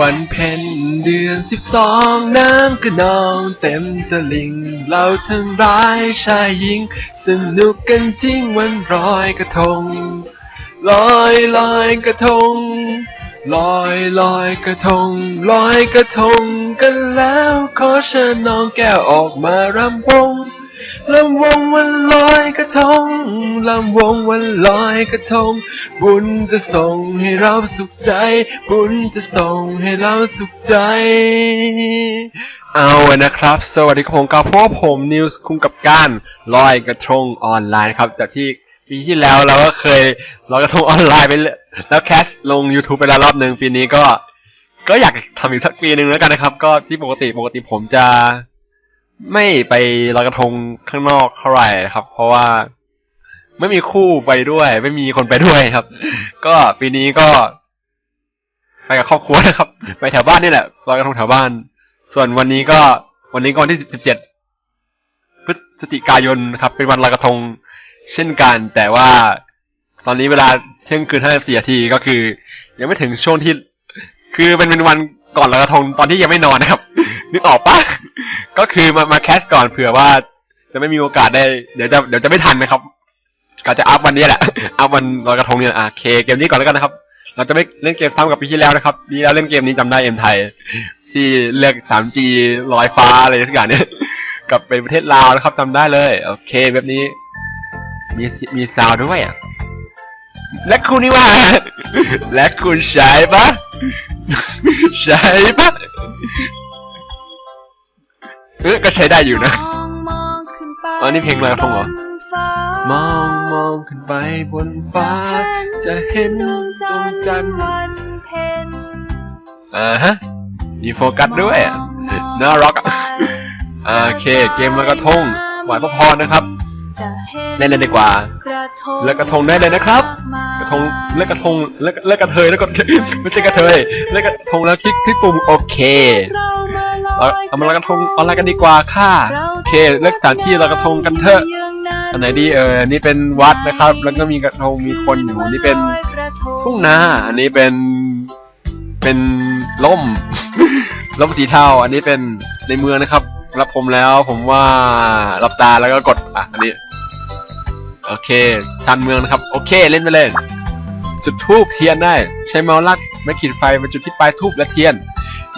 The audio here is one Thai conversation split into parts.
วันเพ็ญเดือนสิบสองน้ำกระนองเต็มตะลิง เราทั้งร้ายชายหญิง สนุกกันจริงวันรอยกระทง ลอยลอยกระทง ลอยลอยกระทง ลอยกระทงกันแล้ว ขอเชิญน้องแก้วออกมารำวง ลำวงวันลอยกระทงลำวงวันลอยกระทง บุญจะส่งให้เราสุขใจ บุญจะส่งให้เราสุขใจ เอานะครับ สวัสดีครับผมกับพวกผมนิวส์คุ้มกับการลอยกระทงออนไลน์ครับ จากที่ปีที่แล้วเราก็เคยลอยกระทงออนไลน์ไปแล้วแคสลง YouTube ไปแล้วรอบหนึ่งปีนี้ก็ ก็อยากทำอีกสักปีหนึ่งแล้วกันนะครับ ก็ที่ปกติปกติผมจะ ไม่ไปลอยกระทงข้างนอกเท่าไหร่นะครับ เพราะว่าไม่มีคู่ไปด้วย ไม่มีคนไปด้วยครับ ก็ปีนี้ก็ไปกับครอบครัวนะครับ ไปแถวบ้านนี่แหละลอยกระทงแถวบ้าน ส่วนวันนี้ก็วันนี้ก็วันที่สิบเจ็ดพฤศจิกายนครับ เป็นวันลอยกระทงเช่นกัน แต่ว่าตอนนี้เวลาเที่ยงคืนห้าสี่นาทีก็คือ ยังไม่ถึงช่วงที่ คือมันเป็นวันก่อนลอยกระทงตอนที่ยังไม่นอนนะครับ นึกออกปะก็คือมามาแคสก่อนเผื่อว่า จะไม่มีโอกาสได้เดี๋ยวจะเดี๋ยวจะไม่ทันนะครับก็จะอัพวันนี้แหละอัพวันลอยกระทงเนี่ยอะโอเคเกมนี้ก่อนแล้วกันนะครับ เราจะไม่เล่นเกมซ้ำกับปีที่แล้วนะครับปีแล้วเล่นเกมนี้จำได้เอ็มไทย ที่เลือก 3G ลอยฟ้าอะไรสักอย่างเนี่ยกับเป็นประเทศลาวนะครับจำได้เลยโอเคแบบนี้ มีมีซาวด์ด้วยอะและคุณนี่ว่า และคุณใช่ปะใช่ปะ เออก็ใช้ได้อยู่นะอ๋อนี่เพลงลอยกระทงเหรอ มองมองขึ้นไปบนฟ้า จะเห็นดวงจันทร์วันเพ็ญอ่าฮะ มีโฟกัสด้วยอะน่ารักอะอ่าโอเค เกมลอยกระทงหวายพระพรนะครับ เล่นเลยดีกว่าเลิกกระทงได้เลยนะครับ กระทงเลิกกระทงเลิกเลิกกระเทยแล้วก็ไม่ใช่กระเทยเลิกกระทงแล้วคลิกคลิกปุ่มโอเค เราเอามาลอยกระทงออนไลน์กันดีกว่าค่ะโอเคเลือกสถานที่ลอยกระทงกันเถอะอันไหนดีเออนี่เป็นวัดนะครับ แล้วก็มีกระทงมีคนอยู่นี่เป็นทุ่งนาอันนี้เป็นเป็นล่มล่มสีเทาอันนี้เป็นในเมืองนะครับ รับผมแล้วผมว่ารับตาแล้วก็กดอะอันนี้โอเคชานเมืองนะครับ โอเคเล่นไปเลยจุดทูบเทียนได้ ใช้เมาส์ลัดไม่ขีดไฟมาจุดที่ปลายทูบและเทียน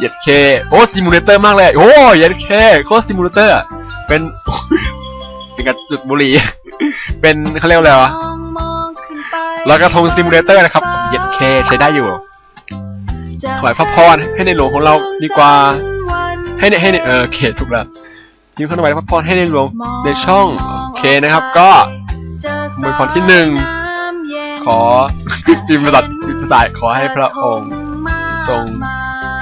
เหยียดเคโอ้ซิมูเลเตอร์มากเลย โอ้เหยียดเคโคตรซิมูเลเตอร์เป็นเป็นกระจุดบุหรี่ เป็นเขาเรียกว่าอะไรวะลอยกระทงซิมูเลเตอร์นะครับเหยียดเคใช้ได้อยู่ถวายพระพรให้ในหลวงของเราดีกว่า ให้ในให้ในเออโอเคถูกแล้วยิ้มขนมพระพรให้ในหลวงในช่องโอเคนะครับ ก็มวยพรที่หนึ่งขอพิมพ์ภาษาพิมพ์ภาษาขอให้พระองค์ทรง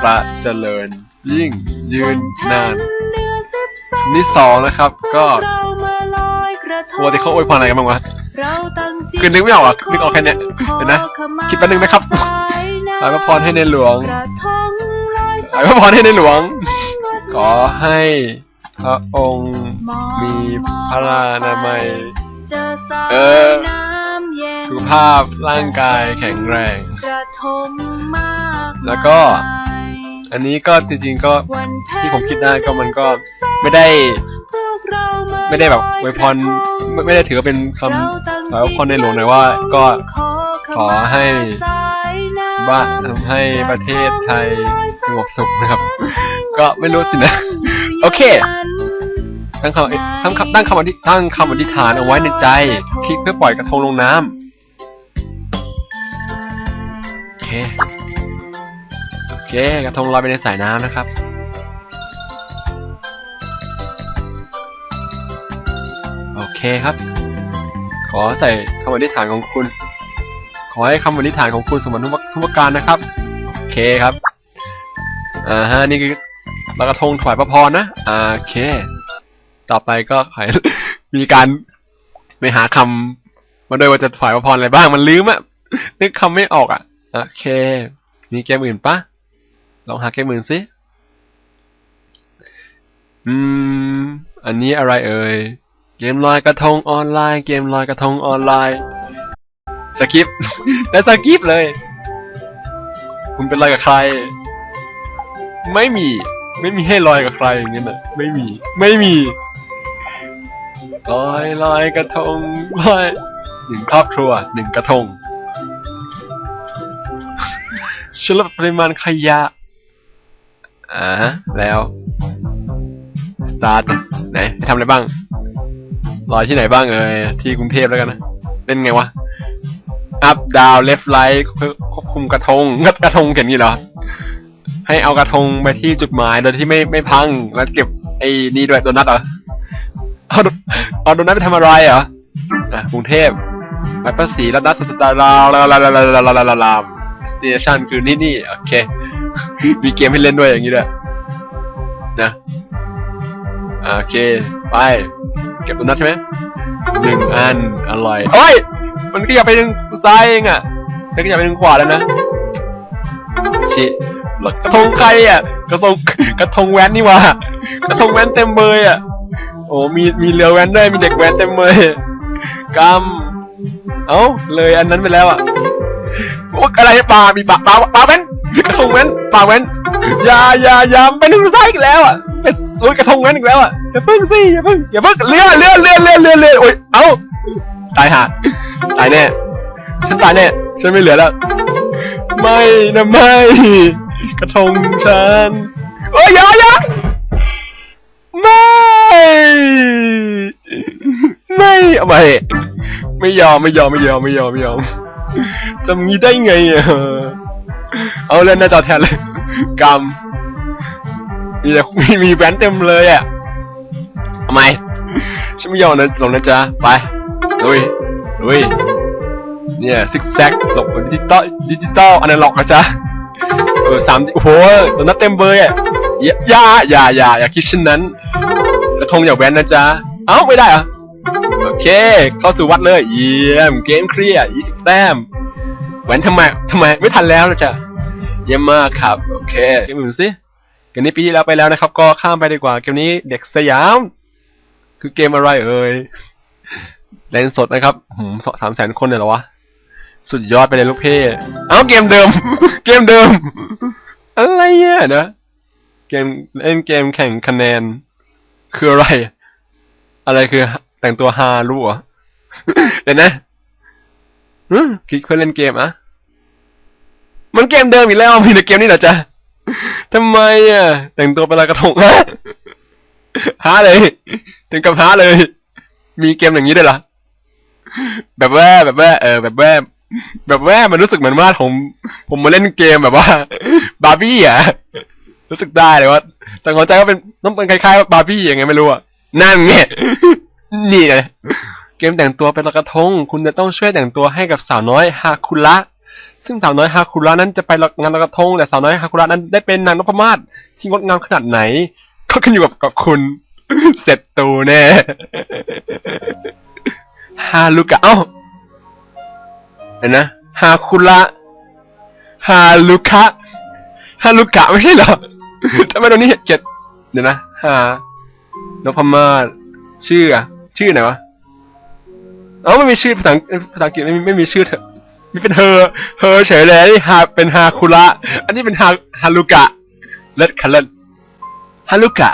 ประเจริญ ยิ่งยืนนานอันที่สองนะครับ ก็ปกติเขาอวยพรอะไรกันบ้างวะคือนึกไม่ออกอะนึกออกแค่เนี้ยเห็นนะ คิดแป๊บนึงนะครับขอให้พระพรให้ในหลวงขอให้พระพรให้ในหลวง ขอให้พระองค์มีพระรานามัย เออสุขภาพร่างกายแข็งแรง แล้วก็ อันนี้ก็จริงๆก็ที่ผมคิดได้ก็มันก็ไม่ได้ ไม่ได้แบบอวยพรไม่ไม่ได้ถือเป็นคำขอวยพรในหลวงหน่อยว่า ก็ขอให้บ้านทำให้ประเทศไทยสงบสุขนะครับ ก็ไม่รู้สินะ โอเคตั้งคำตั้งคำตั้งคำอธิตั้งคำอธิษฐานเอาไว้ในใจคลิกเพื่อปล่อยกระทงลงน้ำโอเค เคกระทงลอยไปในสายน้ำนะครับ โอเคครับ ขอใส่คำอธิษฐานของคุณ ขอให้คำอธิษฐานของคุณสมบัติทุกประการนะครับ โอเคครับ อ่าฮะนี่คือลอยกระทงถวายพระพรนะอ่าโอเค ต่อไปก็ขอมีการไปหาคำมาด้วยว่าจะถวายพระพรอะไรบ้างมันลืมอะนึกคำไม่ออกอะโอเค มีเกมอื่นปะ ลองหาเกมอื่นสิอืม อันนี้อะไรเอ่ย เกมลอยกระทงออนไลน์ เกมลอยกระทงออนไลน์ สกิป แต่สกิปเลย คุณเป็นลอะไรกับใคร ไม่มี ไม่มีให้ลอยกับใครอย่างเงี้ยนะไม่มี ไม่มี ลอยลอยกระทงลอยหนึ่งครอบครัวหนึ่งกระทง ชลปริมาณขยะ อ่าฮะแล้วสตาร์ทไหนไปทำอะไรบ้างลอยที่ไหนบ้างเอ่ยที่กรุงเทพแล้วกันนะเล่นไงวะ up down left right ควบคุมกระทงกระกระทงเขียนงี้เหรอ ให้เอากระทงไปที่จุดหมายโดยที่ไม่ไม่พัง แล้วเก็บไอ้นี่ด้วยโดนัทเหรอเอาโดเอาโดนัทไปทำอะไรเหรออะกรุงเทพไปภาษีรัตนสตาร์ลาวลาวลาวลาวลาวลาวลาลาลาวสเตชันคือนี่นี่โอเค มีเกมให้เล่นด้วยอย่างนี้ด้วยนะโอเค ไป เก็บโดนัทใช่ไหมหนึ่งอัน อร่อยเฮ้ย มันขยับไปทางซ้ายเองอะจะขยับไปทางขวาแล้วนะชิหลักกระทงใครอะ กระทงกระทงแว้นนี่ว่ากระทงแว้นเต็มเบยอะ โอ้มีมีเรือแว้นด้วย มีเด็กแว้นเต็มเบยกำเอ้า เลยอันนั้นไปแล้วอะโอ้อะไรปลา มีปลาปลาปลาแว้น กระทงแว้นปลาแว้นอย่าอย่าอย่าไปทางซ้ายอีกแล้วอะเป็นโอ้ยกระทงแว้นอีกแล้วอะอย่าเพิ่งสิอย่าเพิ่งอย่าเพิ่งเรือเรือเรือเรือเรือเรือโอ้ยเอ้าตายห่าตายแน่ฉันตายแน่ฉันไม่เหลือแล้วไม่นะไม่ กระทงฉันโอ้ยอยาอยาไม่ไม่เอาไม่ไม่ยอมไม่ยอมไม่ยอมไม่ยอมไม่ยอมจำงี้ได้ไงอะ เอาเล่นหน้าจอแทนเลยกรรมมีแต่มีมีแบนเต็มเลยอะทำไมฉันไม่ยอมนะหลงนะจ๊ะไปลุยลุยเนี่ยซิกแซกหลบดิจิตอลดิจิตอลอนาล็อกนะจ๊ะเออสามโอ้โหตัวนั้นเต็มเบยอะอย่าอย่าอย่าอย่าคิดเช่นนั้นกระทงอย่าแว้นนะจ๊ะเอ้าไม่ได้เหรอโอเค เข้าสู่วัดเลย เยี่ยม เกมเคลียร์ยี่สิบแต้มแว้นทำไมทำไมไม่ทันแล้วนะจ๊ะ เยี่ยมมากครับ โอเค เกมอื่นสิเกมนี้ปีที่แล้วไปแล้วนะครับ ก็ข้ามไปดีกว่า เกมนี้เด็กสยาม คือเกมอะไรเอ่ยเล่นสดนะครับหืมสามแสนคนเนี่ยหรอวะ สุดยอดไปเลยลูกเพ่เอ้าเกมเดิม เกมเดิม อะไรเนี่ยนะ เกมเล่นเกมแข่งคะแนน คืออะไร อะไรคือแต่งตัวฮารู้เหรอเดี๋ยวนะอืมคิดเพื่อเล่นเกมอะ มันเกมเดิมอีกแล้วมีแต่เกมนี้เหรอจ๊ะทำไมอะ แต่งตัวเป็นลอยกระทงฮะฮาเลย ถึงกับฮาเลย มีเกมอย่างนี้ด้วยเหรอแบบว่าแบบว่าเออแบบว่าแบบว่ามันรู้สึกเหมือนว่าผมผมมาเล่นเกมแบบว่า บาร์บี้อะ รู้สึกได้เลยว่าสังหรณ์ใจว่าเป็นต้องเป็นคล้ายๆบาร์บี้ยังไงไม่รู้อะนั่นไงนี่ไงเกมแต่งตัวเป็นลอยกระทง คุณจะต้องช่วยแต่งตัวให้กับสาวน้อยฮาคุระ ซึ่งสาวน้อยฮาคุระนั้นจะไปงานลอยกระทงแต่สาวน้อยฮาคุระนั้นได้เป็นนางนพมาศที่งดงามขนาดไหน ก็ขึ้นอยู่กับกับคุณ เสร็จตูแน่ฮาลูกะเอ้าเห็นนะฮาคุระฮาลูกะฮาลูกะไม่ใช่เหรอทำไมตรงนี้เขียนเดี๋ยวนะฮานพมาศชื่ออะชื่อไหนวะเอ้าไม่มีชื่อภาษาภาษาอังกฤษไม่มีไม่มีชื่อเธอะ มีเป็นเฮอเฮอเฉยเลยนี่ฮาเป็นฮาคุระ อันนี้เป็นฮาฮาลูกะเลิศคันเลิศฮาลูกะ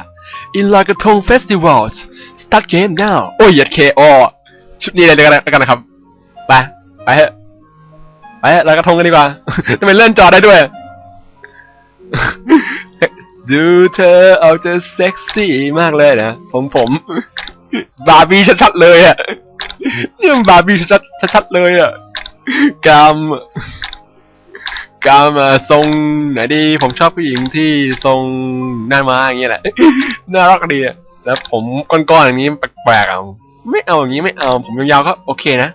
in ลอยกระทง festivals start game now โอ้ยเหยียดเคอชุดนี้เลยแล้วกันนะครับ ไป ไปเถอะไปเถอะลอยกระทงกันดีกว่าทำไมเลื่อนจอได้ด้วย ดูเธอเอาจะเซ็กซี่มากเลยนะ ผมผม บาร์บี้ชัดๆเลยอะนี่มันบาร์บี้ชัดๆชัดๆเลยอะ กามกามทรงไหนดี ผมชอบผู้หญิงที่ทรงหน้าม้าอย่างเงี้ยแหละ น่ารักดีอะแล้วผมก้อนๆอย่างนี้แปลกๆอะไม่เอาอย่างนี้ไม่เอา ผมยาวๆก็โอเคนะ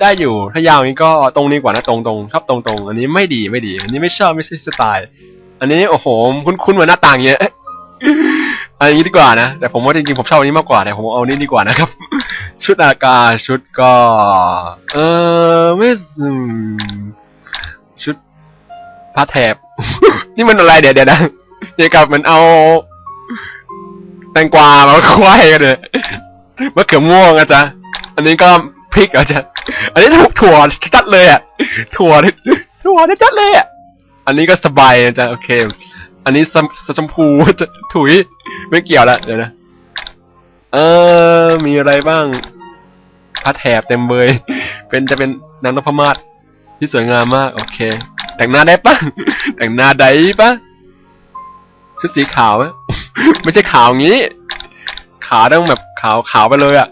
ได้อยู่ถ้ายาวอย่างนี้ก็ตรงนี้กว่านะตรงๆชอบตรงๆ อันนี้ไม่ดีไม่ดี อันนี้ไม่ชอบไม่ใช่สไตล์ อันนี้โอ้โหคุ้นๆเหมือนหน้าต่างเงี้ยอันนี้ดีกว่านะแต่ผมว่าจริงๆผมชอบอันนี้มากกว่าแต่ผมเอาอันนี้ดีกว่านะครับ ชุดอากาศชุดก็ เออไม่ชุดผ้าแถบ นี่มันอะไรเดี๋ยวเดี๋ยวนะเดี๋ยวกับมันเอาแตงกวามาควายกันเลยมะเขือม่วงอะจ๊ะอันนี้ก็พริกอะจ๊ะอันนี้ถูกถั่วชัดเลยอะถั่วถั่วชัดเลยอะอันนี้ก็สบายนะจ๊ะโอเค อันนี้สมสชมพูถุยไม่เกี่ยวละเดี๋ยวนะ เออ มีอะไรบ้างผ้าแถบเต็มเบย เป็นจะเป็นนางนพมาศที่สวยงามมาก โอเค แต่งหน้าได้ปะแต่งหน้าได้ปะชุดสีขาวไมไม่ใช่ขาวงี้ ขาวต้องแบบขาวขาวไปเลยอะ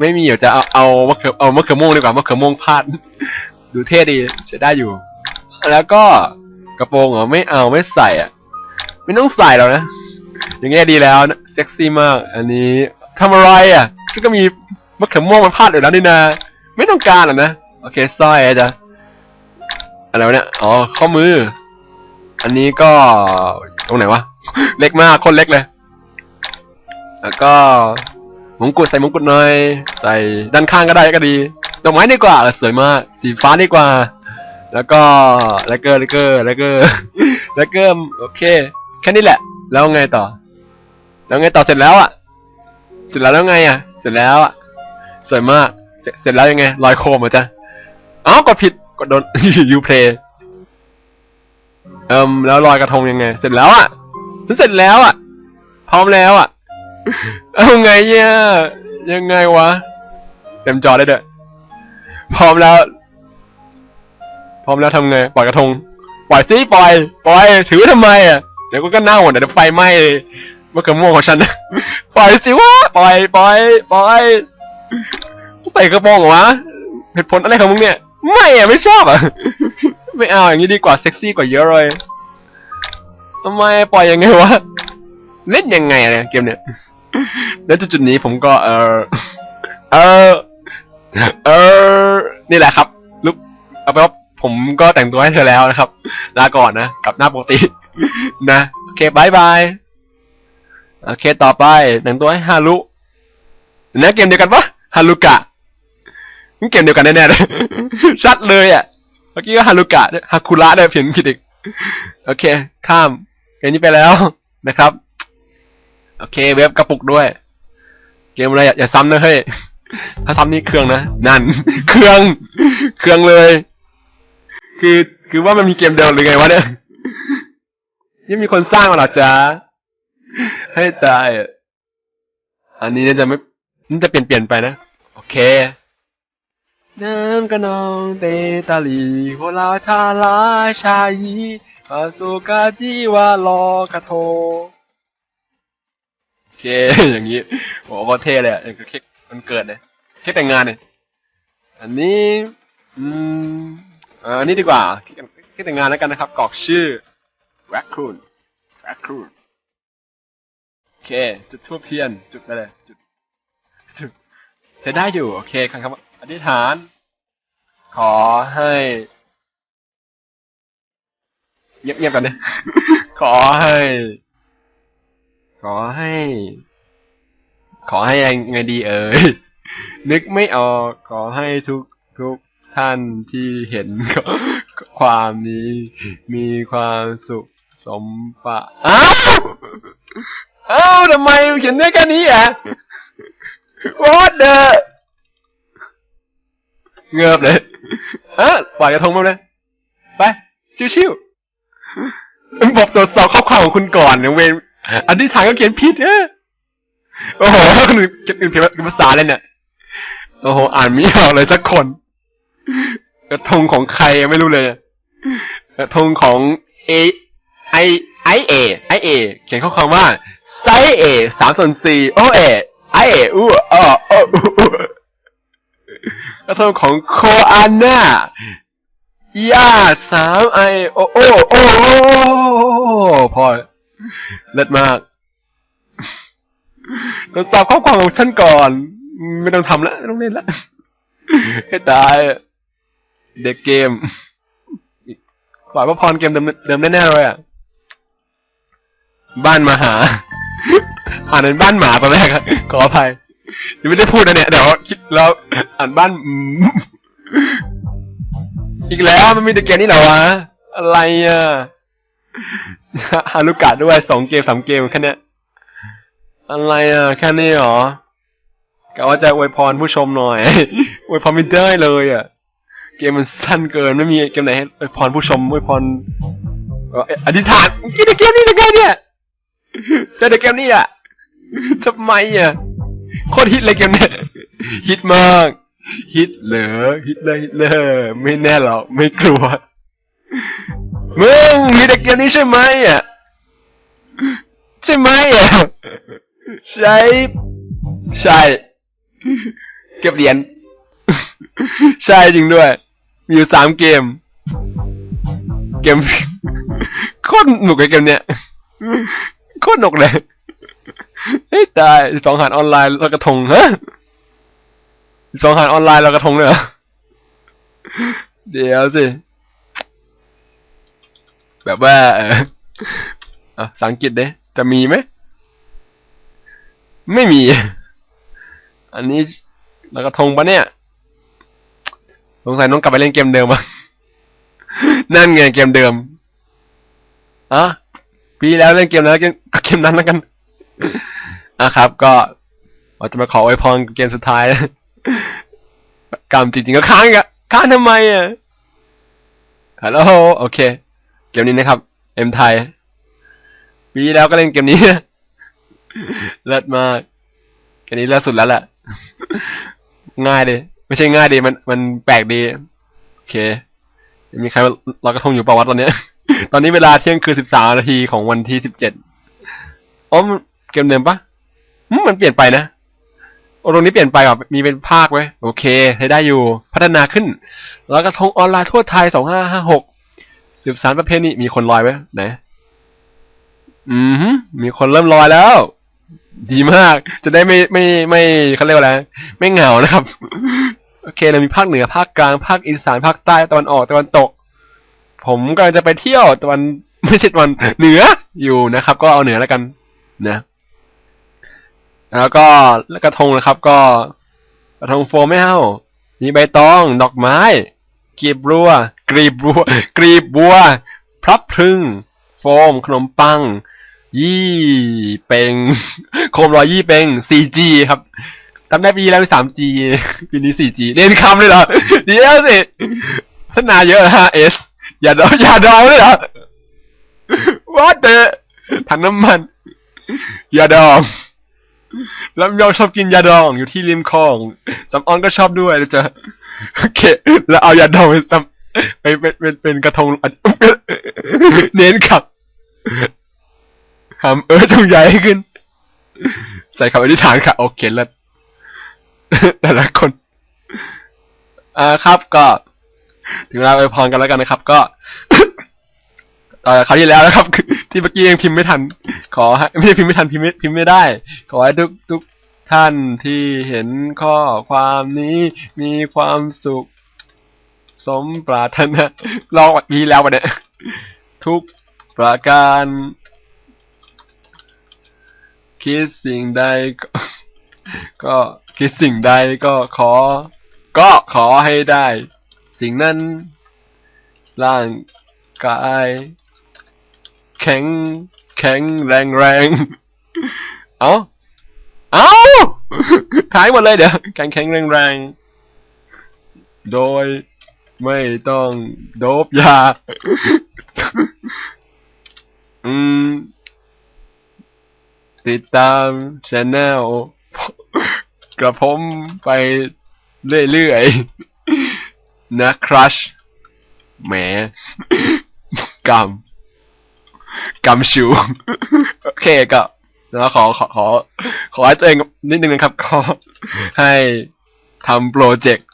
ไม่มีเดี๋ยวจะเอาเอามะเขือเอามะเขือม่วงดีกว่ามะเขือม่วงพาด ดูเท่ดีใช้ได้อยู่ แล้วก็กระโปรงเหรอไม่เอาไม่ใส่อะ ไม่ต้องใส่แล้วนะ อย่างเงี้ยดีแล้วนะเซ็กซี่มาก อันนี้ทำอะไรอะซึ่งก็มีมะเขือม่วงมันพาดอยู่แล้วนี่นะไม่ต้องการหรอกนะ โอเคสร้อยจ้ะอะไรวะเนี่ย อ๋อ ข้อมือ อันนี้ก็ตรงไหนวะ เล็กมาก คนเล็กเลย แล้วก็มงกุฎใส่มงกุฎหน่อย ใส่ด้านข้างก็ได้ก็ดี ดอกไม้ดีกว่า สวยมาก สีฟ้าดีกว่า แล้วก็แลกเกอร์แลกเกอร์แลกเกอร์แลกเกอร์ โอเค แค่นี้แหละ แล้วไงต่อ แล้วไงต่อเสร็จแล้วอะ เสร็จแล้วแล้วไงอะ เสร็จแล้วอะ สวยมากเสร็จเสร็จแล้วยังไง ลอยโคมเหรอจ๊ะอ้าวกดผิด กดโดนยูเพลย์เอิมแล้วลอยกระทงยังไง เสร็จแล้วอะเสร็จแล้วอะ พร้อมแล้วอะ เอาไงเนี่ย ยังไงวะ เต็มจอได้เด้อพร้อมแล้ว พร้อมแล้วทำไง ปล่อยกระทง ปล่อยสิปล่อย ปล่อย ถือทำไมอะ เดี๋ยวก็เน่าหมดเดี๋ยวไฟไหม้เลยมะเขือม่วงของฉันนะ ปล่อยสิวะ ปล่อย ปล่อย ปล่อยใส่กระโปรงเหรอวะเหตุผลอะไรของมึงเนี่ย ไม่อะไม่ชอบอะไม่เอาอย่างนี้ดีกว่าเซ็กซี่กว่าเยอะเลยทำไมปล่อยยังไงวะ เล่นยังไงอะเนี่ยเกมเนี่ย แล้วจุดๆนี้ผมก็เออเออเออนี่แหละครับลุกเอาไปว่าผมก็แต่งตัวให้เธอแล้วนะครับลาก่อนนะกลับหน้าปกติ นะ โอเคบายบายโอเคต่อไปแต่งตัวให้ฮารุเดี๋ยวนะเกมเดียวกันปะฮารุกะมันเกมเดียวกันแน่ๆเลยชัดเลยอะเมื่อกี้ก็ฮารุกะฮาคุระได้เพียงผิดอีกโอเค ข้ามเกมนี้ไปแล้วนะครับ โอเค เว็บกระปุกด้วย เกมอะไรอย่าอย่าซ้ำนะเฮ้ยถ้าซ้ำนี่เครื่องนะนั่น เครื่อง เครื่องเลย คือคือว่ามันมีเกมเดียวหรือไงวะเนี่ย ยังมีคนสร้างมาเหรอจ๊ะให้ตายอะอันนี้น่าจะไม่น่าจะเปลี่ยนเปลี่ยนไปนะ โอเค น้ำกระนองเตตาลีโหราชาลาชายีปาสุกาจิวาลอกะโทโอเค อย่างนี้โหโคตรเท่เลยอะอย่างกับเค้กมันเกิดเลยเค้กแต่งงานเนี่ยอันนี้ อืมเอ่าอันนี้ดีกว่าเค้กเค้กแต่งงานแล้วกันนะครับกรอกชื่อ raccoon raccoon โอเค จุดทูบเทียน จุดไปเลยจุดจุดใช้ได้อยู่ โอเคครับอธิษฐาน ขอให้เงียบๆกันเนี่ยขอให้ ขอให้ ขอให้ยังไงดีเอ่ย นึกไม่ออก ขอให้ทุกทุกท่านที่เห็นความนี้ มีความสุข สมปะอ้าวอ้าวทำไมเขียนได้แค่นี้อะ What the เงือบเลยอะปล่อยกระทงมาเลย ไป ชิวๆบอกตรวจสอบข้อความของคุณก่อนเนี่ยเวนอันที่ทางก็เขียนผิดเออโอ้โหคนอื่นเขียนอื่นเขียนเป็นภาษาเลยเนี่ย โอ้โห อ่านไม่ออกเลยสักคน กระทงของใครไม่รู้เลย กระทงของเอ ไอไอเอไอเอเขียนข้อความว่าไซเอสามส่วนสี่โอเอไอเออู้อ้ออ้ออู้อู้กระทงของโคอาน่าย่าสามไอโอโอโอโอพอเลิศมากตรวจสอบข้อความของฉันก่อน ไม่ต้องทำแล้วไม่ต้องเล่นแล้วให้ตาย เด็กเกมปล่อยพระพรเกมเดิมเดิมแน่ๆเลยอะ บ้านมาหา อ่านเป็นบ้านหมาตอนแรกอะขออภัยยังไม่ได้พูดนะเนี่ยเดี๋ยวคิดแล้วอ่านบ้านอืมอีกแล้วมันมีแต่เกมนี่เหรอวะอะไรอะฮารุกะด้วยสองเกมสามเกมแค่เนี้ยอะไรอะแค่นี้เหรอกะว่าจะอวยพรผู้ชมหน่อยอวยพรไม่ได้เลยอะเกมมันสั้นเกินไม่มีเกมไหนให้อวยพรผู้ชมอวยพรก็อธิษฐานกินในเกมนี้ยังไงเนี่ย เจอในเกมนี้อะทำไมอะโคตรฮิตเลยเกมเนี่ยฮิตมาก ฮิตเหรอฮิตเลยฮิตเลยไม่แน่หรอกไม่กลัวมึงมีแต่เกมนี้ใช่ไหมอะใช่ไหมอะใช่ใช่เก็บเหรียญใช่จริงด้วย มีอยู่สามเกม เกมโคตรหนุกเลยเกมเนี้ย โคตรหนกเลยเฮ้ยตายสองหารออนไลน์ล้วกระทงฮะสองหารออนไลน์ล้วกระทงเลยเหรอเดี๋ยวสิแบบว่า เอออะภาษาอังกฤษเด้จะมีไหมไม่มี อันนี้ล้วกระทงปะเนี่ยสงสัยน้องกลับไปเล่นเกมเดิมอะนั่นไงเกมเดิมอะ ปีแล้วเล่นเกมนั้นเกมเกมนั้นแล้วกันอะครับ ก็เราจะมาขอไว้พรเกมสุดท้ายนะกรรมจริงๆก็ค้างอีกอะค้างทำไมอะฮัลโหลโอเค เกมนี้นะครับเอ็มไทยปีแล้วก็เล่นเกมนี้เลิศมากเกมนี้เลิศสุดแล้วแหละง่ายดีไม่ใช่ง่ายดีมันมันแปลกดี โอเค มีใครลอกระทงอยู่ประวัติตอนเนี้ย ตอนนี้เวลาเที่ยงคืนสิบสามนาทีของวันที่สิบเจ็ดอ๋อมเกมเดิมปะมันเปลี่ยนไปนะตรงนี้เปลี่ยนไปอะมีเป็นภาคไว้โอเคใช้ได้อยู่พัฒนาขึ้นลอยกระทงออนไลน์ทั่วไทยสองห้าห้าหกสืบสารประเพณีมีคนลอยไหมไหนอืมมีคนเริ่มลอยแล้ว ดีมาก จะได้ไม่ไม่ไม่เขาเรียกว่าอะไรไม่เหงานะครับ โอเคเรามีภาคเหนือภาคกลางภาคอีสานภาคใต้ตะวันออกตะวันตก ผมกำลังจะไปเที่ยวตะวันไม่ใช่ตะวันเหนืออยู่นะครับ ก็เอาเหนือแล้วกันนะแล้วก็กระทงนะครับ ก็กระทงโฟมไม่เท่ามีใบตอง ดอกไม้กลีบบัวกลีบบัวกลีบบัวพลับพรึง โฟม ขนมปัง ยี่เป็งโคมลอยยี่เป็ง 4G ครับทำได้ปีแล้วสาม G ปีนี้ 4G เรียนคำเลยเหรอ เดี๋ยวสิพัฒนาเยอะ 5S อย่าดองอย่าดองเลยเหรอ What the ถังน้ำมัน อย่าดองลำยองชอบกินยาดองอยู่ที่ริมคลองสำออนก็ชอบด้วยนะจ๊ะโอเค แล้วเอายาดองไปทำไปเป็นเป็นเป็นกระทงเน้นขับทำเออจงใหญ่ขึ้น ใส่คำอธิษฐานค่ะ โอเคแล้วแต่ละคน อ่าครับก็ ถึงเวลาไปพรกันแล้วกันนะครับ ก็เอ่อคราวที่แล้วนะครับ ที่เมื่อกี้ยังพิมพ์ไม่ทัน ขอให้ไม่ใช่พิมพ์ไม่ทันพิมพ์ไม่พิมพ์ไม่ได้ ขอให้ทุกทุกท่านที่เห็นข้อความนี้มีความสุข สมปรารถนาลองปีแล้ววันเนี้ยทุกประการ คิดสิ่งใดก็ก็คิดสิ่งใดก็ขอ ก็ขอให้ได้ สิ่งนั้น ร่างกาย แข็ง แข็งแรงแรงเอาเอาหายหมดเลยเดี๋ยวแข็งแข็งแรงแรงโดยไม่ต้องโดบยา อืม ติดตามช anel กระผมไปเรื่อยๆ นะครัชแหมกำกำชูโอเคก็แล้วขอขอขอขอให้ตัวเองนิดนึงนะครับ ขอให้ทำโปรเจกต์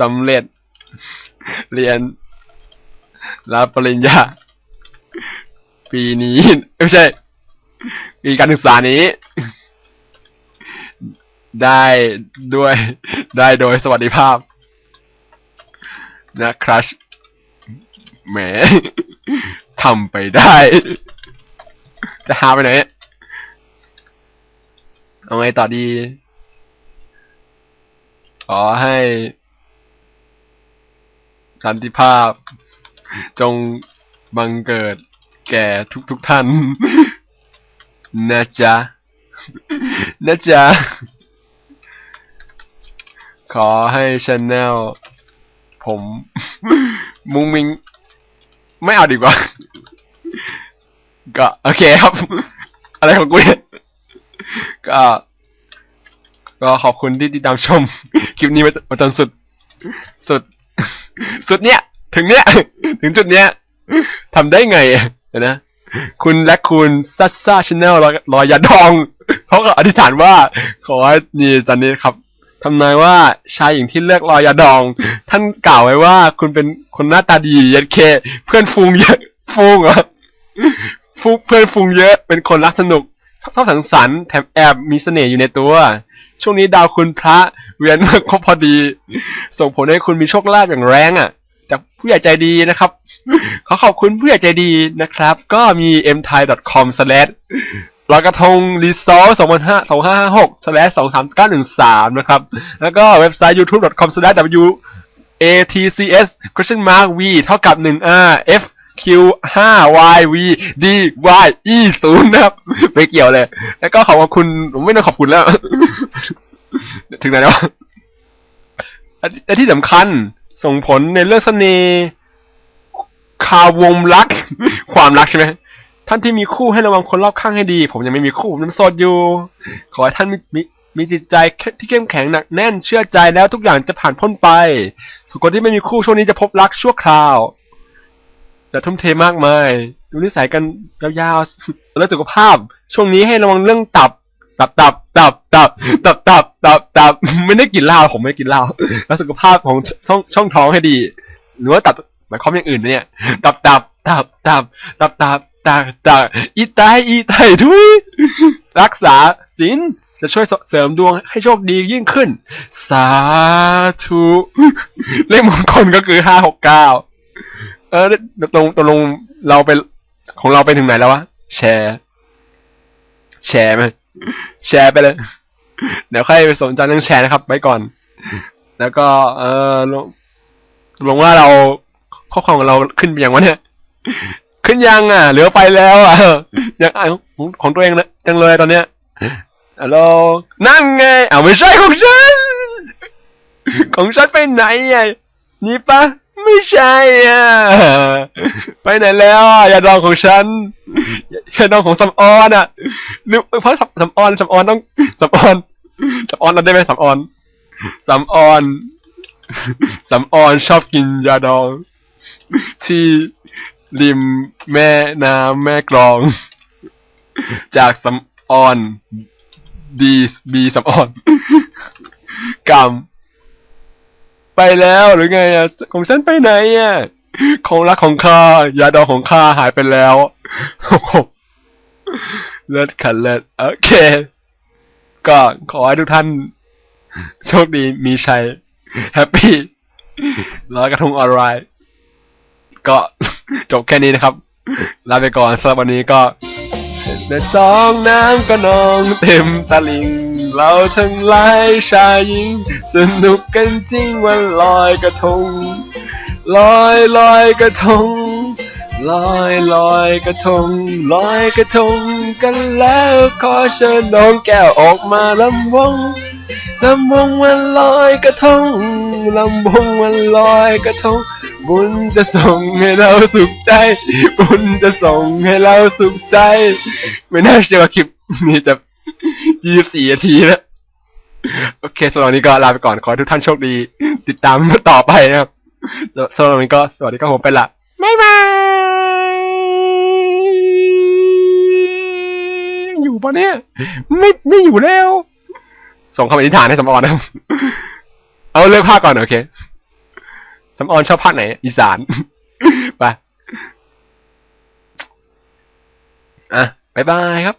สำเร็จ เรียนรับปริญญา ปีนี้ ไม่ใช่ ปีการศึกษานี้ ได้ด้วยได้โดยสวัสดิภาพ นะครัชแหมทำไปได้ จะหาไปไหน เอาไงต่อดี ขอให้สันติภาพ จงบังเกิดแก่ทุกๆทท่าน นะจ๊ะ นะจ๊ะ ขอให้ช anel ผม มุงมิง ไม่เอาดีกว่า ก็โอเคครับ อะไรของกูเนี่ยก็ ก็ขอบคุณที่ติดตามชม คลิปนี้มาจนสุด สุด สุดเนี้ยถึงเนี้ยถึงจุดเนี้ยทำได้ไงเดี๋ยวนะคุณและคุณซัสซ่าชาแนลรอยยาดองเขาก็อธิษฐานว่า ขอให้นี่ตอนนี้ครับ ทำนายว่าชายหญิงที่เลือกรอยยาดอง ท่านกล่าวไว้ว่า คุณเป็นคนหน้าตาดีเย็นเค เพื่อนฟูงเยอะฟูงเหรอฟูเพื่อนฟูงเยอะเป็นคนรักสนุกชอบสังสรรค์แถมแอบมีเสน่ห์อยู่ในตัว ช่วงนี้ดาวคุณพระเวียนมาครบพอดี ส่งผลให้คุณมีโชคลาภอย่างแรงอะ จากผู้ใหญ่ใจดีนะครับขอขอบคุณผู้ใหญ่ใจดีนะครับ ก็มี mthai.com slash ลอยกระทงรีซอสองพันห้าสองห้าห้าหก slash สองสามเก้าหนึ่งสามนะครับ แล้วก็เว็บไซต์ youtube.com slash w atcs question mark v เท่ากับหนึ่ง r f q ห้า y v d y e ศูนย์นะครับ ไม่เกี่ยวเลย แล้วก็ขอบคุณ ผมไม่ต้องขอบคุณแล้ว ถึงไหนแล้วและที่สำคัญส่งผลในเรื่องเสน่ห์คาวงรัก ความรักใช่ไหม ท่านที่มีคู่ให้ระวังคนรอบข้างให้ดี ผมยังไม่มีคู่ผมยังโสดอยู่ ขอให้ท่านมีมีมีจิตใจที่เข้มแข็งหนักแน่นเชื่อใจแล้วทุกอย่างจะผ่านพ้นไปส่วนคนที่ไม่มีคู่ช่วงนี้จะพบรักชั่วคราวอย่ทุ่มเทมากมาย ดูนิสัยกันยาวๆแล้วสุขภาพ ช่วงนี้ให้ระวังเรื่องตับ ตับตับตับตับตับตับตับตับไม่ได้กินเหล้าผมไม่กินเหล้าแล้วสุขภาพของช่องช่องท้องให้ดี หรือว่าตับหมายความอย่างอื่นเนี่ย ตับตับตับตับตับตับ ตับตับอีตายอีตายทุยรักษาศีลจะช่วยเสริมดวงให้โชคดียิ่งขึ้น สาธุเลขมงคลก็คือห้าหกเก้าเออตรงตรงลงเราไปของเราไปถึงไหนแล้ววะแชร์ แชร์ไหมแชร์ไปเลย เดี๋ยวค่อยไปสนใจเรื่องแชร์นะครับไว้ก่อน แล้วก็เออลงลงว่าเราข้อความของเราขึ้นไปยังวะเนี่ย ขึ้นยังอะ เหลือไปแล้วอะยังอะของของตัวเองนะจังเลยตอนเนี้ยฮัลโหลนั่นไงอ้าวไม่ใช่ของฉัน ของฉันไปไหนอะนี่ปะไม่ใช่อะไปไหนแล้วอะอย่าดองของฉันอย่าดองของสำออนอะหรือเพราะสำออนสำออนต้องสำออนสำออนเราได้ไหมสำออนสำออนสำออนชอบกินยาดองที่ ริมแม่น้ำแม่กลอง จากสำออนดีบีสำออนกรรมไปแล้วหรือไงอะของฉันไปไหนอะของรักของข้ายาดองของข้าหายไปแล้วเลิศขันเลิศโอเค ก็ขอให้ทุกท่าน โชคดีมีชัย แฮปปี้ลอยกระทงออนไลน์ ก็จบแค่นี้นะครับ ลาไปก่อนสำหรับวันนี้ก็ในจองน้ำก็นองเต็มตะลิง เราทั้งหลายชายหญิง สนุกกันจริงวันลอยกระทง ลอยลอยกระทง ลอยลอยกระทง ลอยกระทงกันแล้วขอเชิญน้องแก้วออกมาลำวงลำวงวันลอยกระทงลำวงวันลอยกระทง บุญจะส่งให้เราสุขใจ บุญจะส่งให้เราสุขใจ ไม่น่าเชื่อว่าคลิปนี้จะยี่สี่นาทีแล้วโอเคสำหรับวันนี้ก็ลาไปก่อนขอให้ทุกท่านโชคดี ติดตามต่อไปนะครับสำหรับวันนี้ก็สวัสดีครับผมไปละบ๊ายบายอยู่ปะเนี่ย ไม่ไม่อยู่แล้ว ส่งคำอธิษฐานให้สมอนะครับ เอาเลือกภาคก่อน โอเค สำออนชอบภาคไหน อีสาน ไป อะบายบายครับ